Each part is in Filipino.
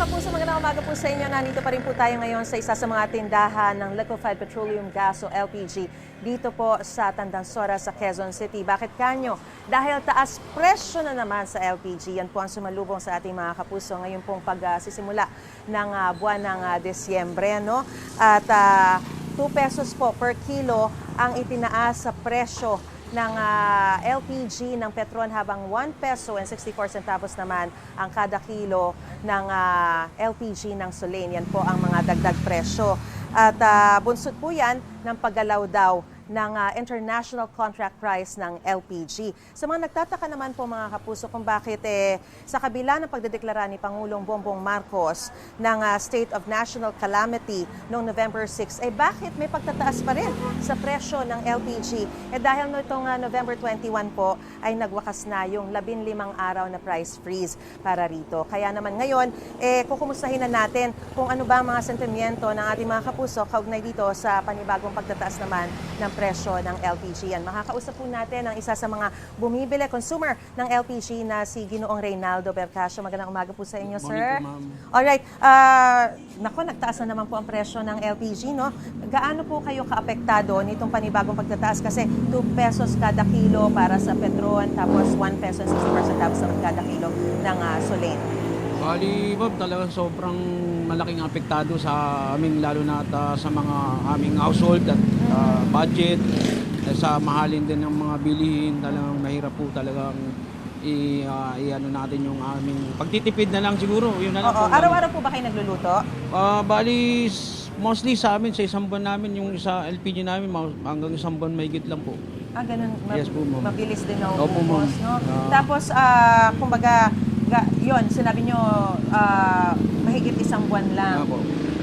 kapuso, magandang umaga po sa inyo. Nandito pa rin po tayo ngayon sa isa sa mga tindahan ng liquefied petroleum gas o LPG dito po sa Tandansora sa Quezon City. Bakit kanyo? Dahil taas presyo na naman sa LPG. Yan po ang sumalubong sa ating mga kapuso ngayon pong pagsisimula ng ah, buwan ng ah, Desyembre. No? At ah, 2 pesos po per kilo ang itinaas sa presyo ng ah, LPG ng Petron habang 1 peso and 64 centavos naman ang kada kilo ng ah, LPG ng Soleil. Yan po ang mga dagdag presyo. At ah, bunsod po yan ng paggalaw daw ng ah, international contract price ng LPG. Sa mga nagtataka naman po mga kapuso kung bakit eh, sa kabila ng pagdedeklara ni Pangulong Bongbong Marcos ng ah, State of National Calamity noong November 6, eh bakit may pagtataas pa rin sa presyo ng LPG? Eh dahil no itong ah, November 21 po ay nagwakas na yung 15 araw na price freeze para rito. Kaya naman ngayon, eh kukumustahin na natin kung ano ba ang mga sentimiento ng ating mga kapuso kaugnay dito sa panibagong pagtataas naman ng presyo ng LPG. Yan, makakausap po natin ang isa sa mga bumibili, consumer ng LPG na si Ginoong Reynaldo Bercasio. Magandang umaga po sa inyo, Morning sir. po, ma'am. Alright, ah, nako, nagtaas na naman po ang presyo ng LPG, no? Gaano po kayo kaapektado nitong panibagong pagtataas? Kasi 2 pesos kada kilo para sa Petron, tapos 1 peso and 60 centavos naman kada kilo ng uh, Solen. Bali, Bob, talagang sobrang malaking apektado sa amin, lalo na at, ah, sa mga aming household at ah, budget. Eh, sa mahalin din ng mga bilihin, talagang mahirap po talagang i, ah, i-ano natin yung aming pagtitipid na lang siguro. Yun na lang Oo, po. araw-araw po ba kayo nagluluto? Ah, bali, mostly sa amin, sa isang buwan namin, yung sa LPG namin, ma- hanggang isang buwan mahigit lang po. Ah, ganun. Ma- Yes po, ma'am. Mabilis din na Opo, ubos, ma'am. no? Ah. Tapos, ah, kumbaga, ga, yun, sinabi nyo, ah, mahigit isang buwan lang. Opo.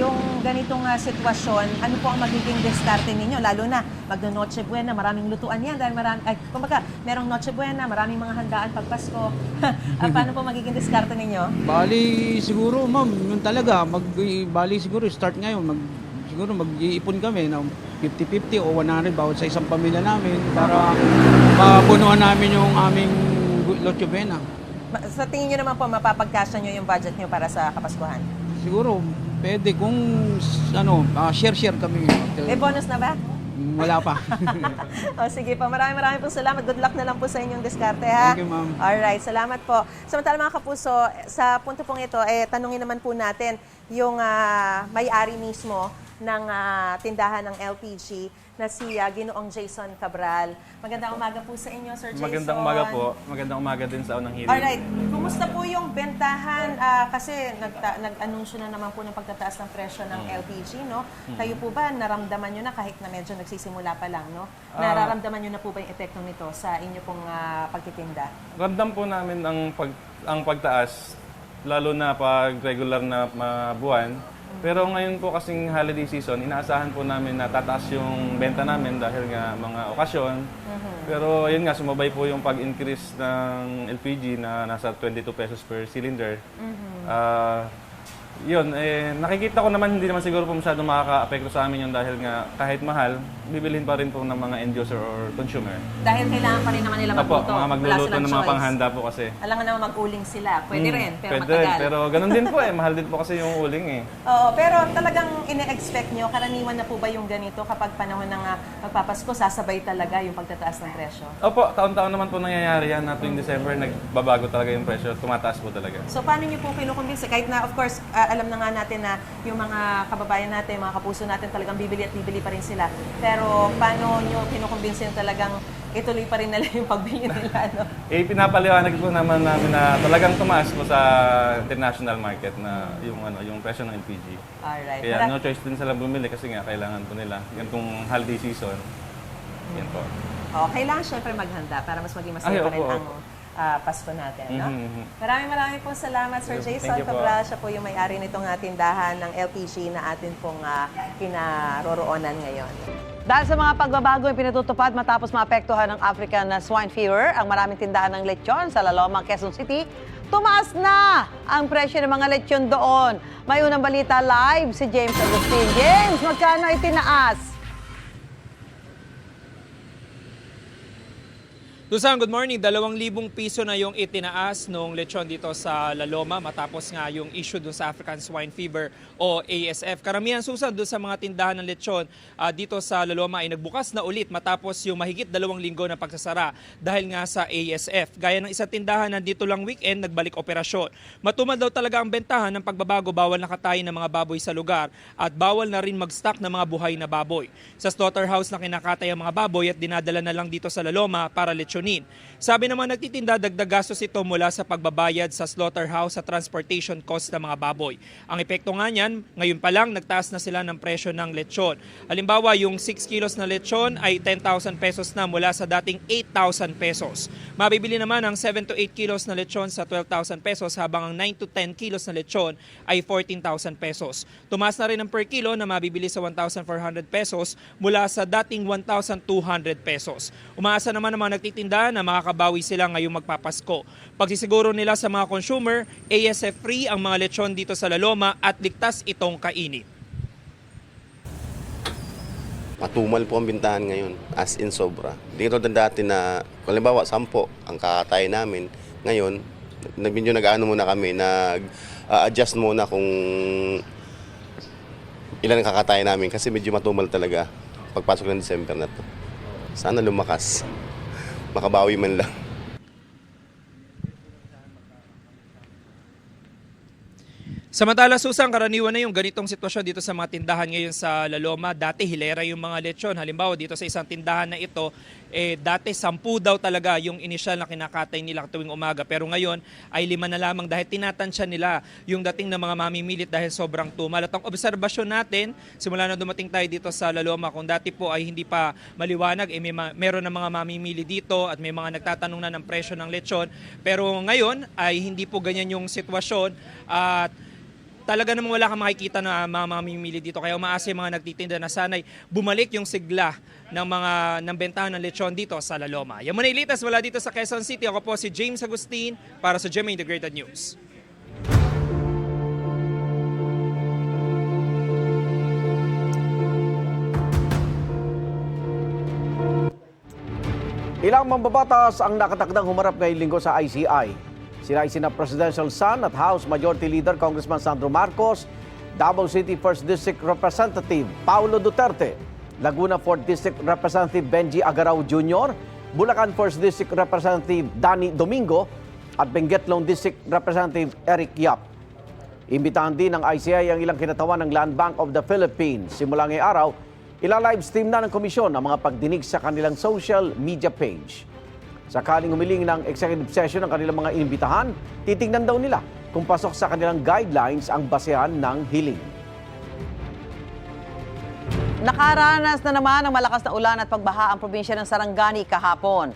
Yung ganitong ah, sitwasyon, ano po ang magiging diskarte ninyo? Lalo na, magno Noche Buena, maraming lutuan yan. Dahil marami, ay, kumbaga, merong Noche Buena, maraming mga handaan pag Pasko. Ah, paano po magiging diskarte ninyo? Bali, siguro ma'am, yun talaga, mag, bali siguro, start ngayon, mag, siguro mag-iipon kami ng 50-50 o 100 bawat sa isang pamilya namin para mapunuan namin yung aming Locho Bena. Ma- Sa tingin nyo naman po, mapapagkasya nyo yung budget nyo para sa Kapaskuhan? Siguro, pwede kung ano, ah, share-share kami. May bonus na ba? Wala pa. o sige po, maraming maraming po salamat. Good luck na lang po sa inyong diskarte ha. Thank you, ma'am. Alright, salamat po. Samantala mga kapuso, sa punto pong ito, eh, tanungin naman po natin yung ah, may-ari mismo ng ah, tindahan ng LPG na si ah, Ginoong Jason Cabral. Magandang umaga po sa inyo, Sir Jason. Magandang umaga po. Magandang umaga din sa unang hiling. Alright, kumusta po yung bentahan? Ah, kasi nagta- nag-anunsyo na naman po ng pagtataas ng presyo ng LPG, no? Kayo po ba, naramdaman nyo na kahit na medyo nagsisimula pa lang, no? Nararamdaman nyo na po ba yung epekto nito sa inyo pong ah, pagtitinda? Ramdam po namin ang pag ang pagtaas lalo na pag regular na mga buwan. Pero ngayon po kasing holiday season, inaasahan po namin na tataas yung benta namin dahil nga mga okasyon. Pero yun nga, sumabay po yung pag-increase ng LPG na nasa 22 pesos per cylinder. Ah, yun, eh, nakikita ko naman hindi naman siguro po masyado makaka-apekto sa amin yun dahil nga kahit mahal, bibilhin pa rin po ng mga end user or consumer. Dahil kailangan pa rin naman nila Apo, magluto. mga magluluto ng mga panghanda po kasi. Alam nga naman mag-uling sila. Pwede Mm, rin, pero pwede matagal. rin, pero ganun din po eh. Mahal din po kasi yung uling eh. Oo, pero talagang ine-expect nyo, karaniwan na po ba yung ganito kapag panahon ng ah, magpapasko, sasabay talaga yung pagtataas ng presyo? Opo, taon-taon naman po nangyayari yan na tuwing December, nagbabago talaga yung presyo, tumataas po talaga. So paano niyo po kinukumbinsi? Kahit na of course, ah, alam na nga natin na yung mga kababayan natin, mga kapuso natin talagang bibili at bibili pa rin sila. Pero paano niyo kinukumbinsi yung talagang ituloy pa rin nila yung pagbili nila? No? Eh, pinapaliwanag po naman namin na talagang tumaas po sa international market na yung ano yung presyo ng LPG. Alright. Kaya Mara- no choice din sila bumili kasi nga kailangan po nila. Ganitong holiday season. Yan po. oh, kailangan syempre maghanda para mas maging masaya Ay, pa rin opo, ang opo. Ah, Pasko natin. No? Mhm, mhm. Maraming maraming po salamat, Sir. Jason Thank you po. Cabral. Siya po yung may-ari nitong ah, tindahan ng LPG na atin pong ah, kinaroroonan ngayon. Dahil sa mga pagbabago yung pinatutupad matapos maapektuhan ng African swine fever, ang maraming tindahan ng lechon sa Laloma, Quezon City, tumaas na ang presyo ng mga lechon doon. May unang balita live si James Agustin. James, magkano itinaas? Susan, good morning. Dalawang libong piso na yung itinaas nung lechon dito sa La Loma matapos nga yung issue dun sa African Swine Fever o ASF. Karamihan, Susan, dun sa mga tindahan ng lechon ah, dito sa La Loma ay nagbukas na ulit matapos yung mahigit dalawang linggo na pagsasara dahil nga sa ASF. Gaya ng isang tindahan na dito lang weekend, nagbalik operasyon. Matumal daw talaga ang bentahan ng pagbabago, bawal nakatayin ng mga baboy sa lugar at bawal na rin mag-stock ng mga buhay na baboy. Sa slaughterhouse na kinakatay ang mga baboy at dinadala na lang dito sa La Loma para lechonin. Sabi naman nagtitinda, dagdag gastos ito mula sa pagbabayad sa slaughterhouse sa transportation cost ng mga baboy. Ang epekto nga niyan, ngayon pa lang nagtaas na sila ng presyo ng lechon. Halimbawa, yung 6 kilos na lechon ay 10,000 pesos na mula sa dating 8,000 pesos. Mabibili naman ang 7 to 8 kilos na lechon sa 12,000 pesos habang ang 9 to 10 kilos na lechon ay 14,000 pesos. Tumaas na rin ang per kilo na mabibili sa 1,400 pesos mula sa dating 1,200 pesos. Umaasa naman ang mga nagtitinda na makakabawi sila ngayong magpapasko. Pagsisiguro nila sa mga consumer, ASF free ang mga lechon dito sa Laloma at ligtas itong kainit. matumal po ang bintahan ngayon, as in sobra. Hindi ito dati na, halimbawa, sampo ang kakatay namin. Ngayon, medyo nag-ano muna kami, nag-adjust muna kung ilan ang kakatay namin kasi medyo matumal talaga pagpasok ng December na to. Sana lumakas. Makabawi man lang. Samantala, Susan, karaniwan na yung ganitong sitwasyon dito sa mga tindahan ngayon sa Laloma. Dati hilera yung mga lechon. Halimbawa, dito sa isang tindahan na ito, eh, dati sampu daw talaga yung initial na kinakatay nila tuwing umaga. Pero ngayon ay lima na lamang dahil tinatansya nila yung dating ng mga mamimilit dahil sobrang tumal. At ang obserbasyon natin, simula na dumating tayo dito sa Laloma, kung dati po ay hindi pa maliwanag, eh, may ma- meron ng mga mamimili dito at may mga nagtatanong na ng presyo ng lechon. Pero ngayon ay hindi po ganyan yung sitwasyon at talaga namang wala kang makikita na mga mamimili dito. Kaya umaasa yung mga nagtitinda na sanay bumalik yung sigla ng mga ng bentahan ng lechon dito sa La Loma. Yan muna ilitas wala dito sa Quezon City. Ako po si James Agustin para sa GMA Integrated News. Ilang mambabatas ang nakatakdang humarap ngayong linggo sa ICI. Sila ay sina Presidential Son at House Majority Leader Congressman Sandro Marcos, Davao City 1st District Representative Paulo Duterte, Laguna 4th District Representative Benji Agaraw Jr., Bulacan 1st District Representative Danny Domingo, at Benguetlong District Representative Eric Yap. Imbitahan din ng ICI ang ilang kinatawan ng Land Bank of the Philippines. Simula ngayong araw, ila-livestream na ng komisyon ang mga pagdinig sa kanilang social media page. Sakaling humiling ng executive session ng kanilang mga inimbitahan, titingnan daw nila kung pasok sa kanilang guidelines ang basehan ng hiling. Nakaranas na naman ng malakas na ulan at pagbaha ang probinsya ng Sarangani kahapon.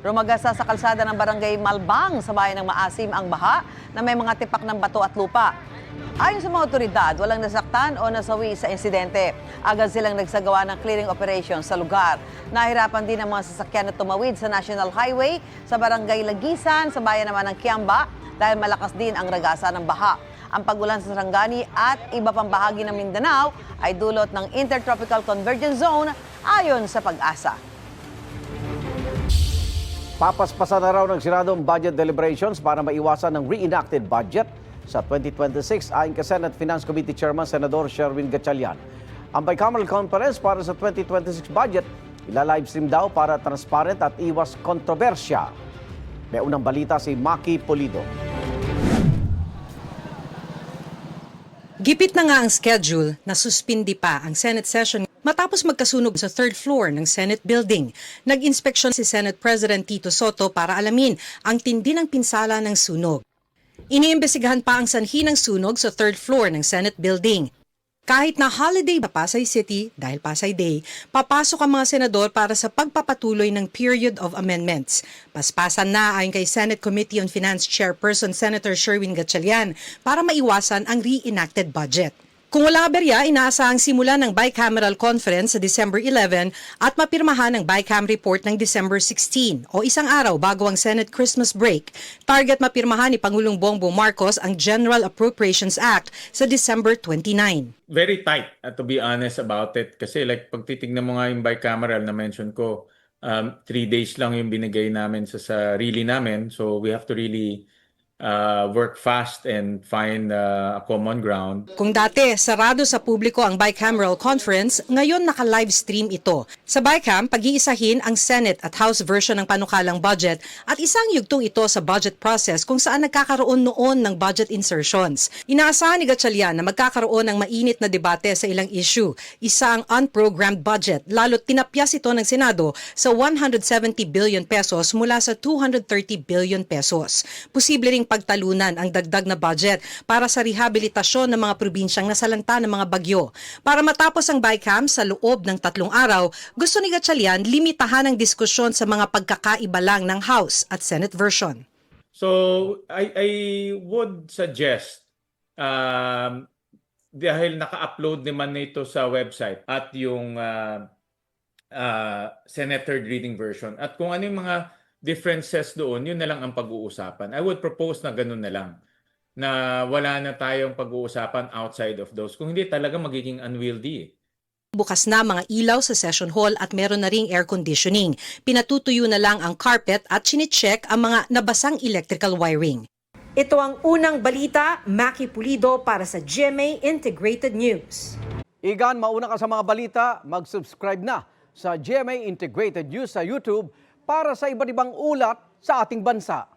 Rumagasa sa kalsada ng barangay Malbang sa bayan ng Maasim ang baha na may mga tipak ng bato at lupa. Ayon sa mga otoridad, walang nasaktan o nasawi sa insidente. Agad silang nagsagawa ng clearing operation sa lugar. Nahirapan din ang mga sasakyan na tumawid sa National Highway sa barangay Lagisan sa bayan naman ng Kiamba dahil malakas din ang ragasa ng baha. Ang pagulan sa Sarangani at iba pang bahagi ng Mindanao ay dulot ng Intertropical Convergence Zone ayon sa pag-asa. Papaspasan na raw ng siradong budget deliberations para maiwasan ng reenacted budget sa 2026 ayon kay Senate Finance Committee Chairman Senador Sherwin Gatchalian. Ang bicameral conference para sa 2026 budget ila-livestream daw para transparent at iwas kontrobersya. May unang balita si Maki Polido. Gipit na nga ang schedule na suspindi pa ang Senate session matapos magkasunog sa third floor ng Senate building. Nag-inspeksyon si Senate President Tito Soto para alamin ang tindi ng pinsala ng sunog. Iniimbestigahan pa ang sanhi ng sunog sa third floor ng Senate building. Kahit na holiday ba Pasay City dahil Pasay Day, papasok ang mga senador para sa pagpapatuloy ng period of amendments. Paspasan na ayon kay Senate Committee on Finance Chairperson Senator Sherwin Gatchalian para maiwasan ang reenacted budget. Kung wala aberya, inaasahang simula ng bicameral conference sa December 11 at mapirmahan ng BICAM report ng December 16 o isang araw bago ang Senate Christmas break. Target mapirmahan ni Pangulong Bongbong Marcos ang General Appropriations Act sa December 29. very tight uh, to be honest about it kasi like pag titignan mo nga yung bicameral na mention ko um, three days lang yung binigay namin sa sarili namin. So we have to really uh, work fast and find uh, a common ground. Kung dati sarado sa publiko ang bicameral conference, ngayon naka-live stream ito. Sa Bicam, pag-iisahin ang Senate at House version ng panukalang budget at isang yugtong ito sa budget process kung saan nagkakaroon noon ng budget insertions. Inaasahan ni Gatchalian na magkakaroon ng mainit na debate sa ilang issue. Isa ang unprogrammed budget, lalo't tinapyas ito ng Senado sa 170 billion pesos mula sa 230 billion pesos. Posible ring pagtalunan ang dagdag na budget para sa rehabilitasyon ng mga probinsyang nasalanta ng mga bagyo. Para matapos ang BICAM sa loob ng tatlong araw, gusto ni Gatchalian limitahan ang diskusyon sa mga pagkakaiba lang ng House at Senate version. So I, I would suggest um, dahil naka-upload naman nito sa website at yung uh, uh, Senate third reading version at kung ano yung mga differences doon, yun na lang ang pag-uusapan. I would propose na ganun na lang na wala na tayong pag-uusapan outside of those. Kung hindi talaga magiging unwieldy. eh. Bukas na mga ilaw sa session hall at meron na ring air conditioning. Pinatutuyo na lang ang carpet at chinecheck ang mga nabasang electrical wiring. Ito ang unang balita, Maki Pulido para sa GMA Integrated News. Igan, mauna ka sa mga balita, mag-subscribe na sa GMA Integrated News sa YouTube para sa iba't ibang ulat sa ating bansa.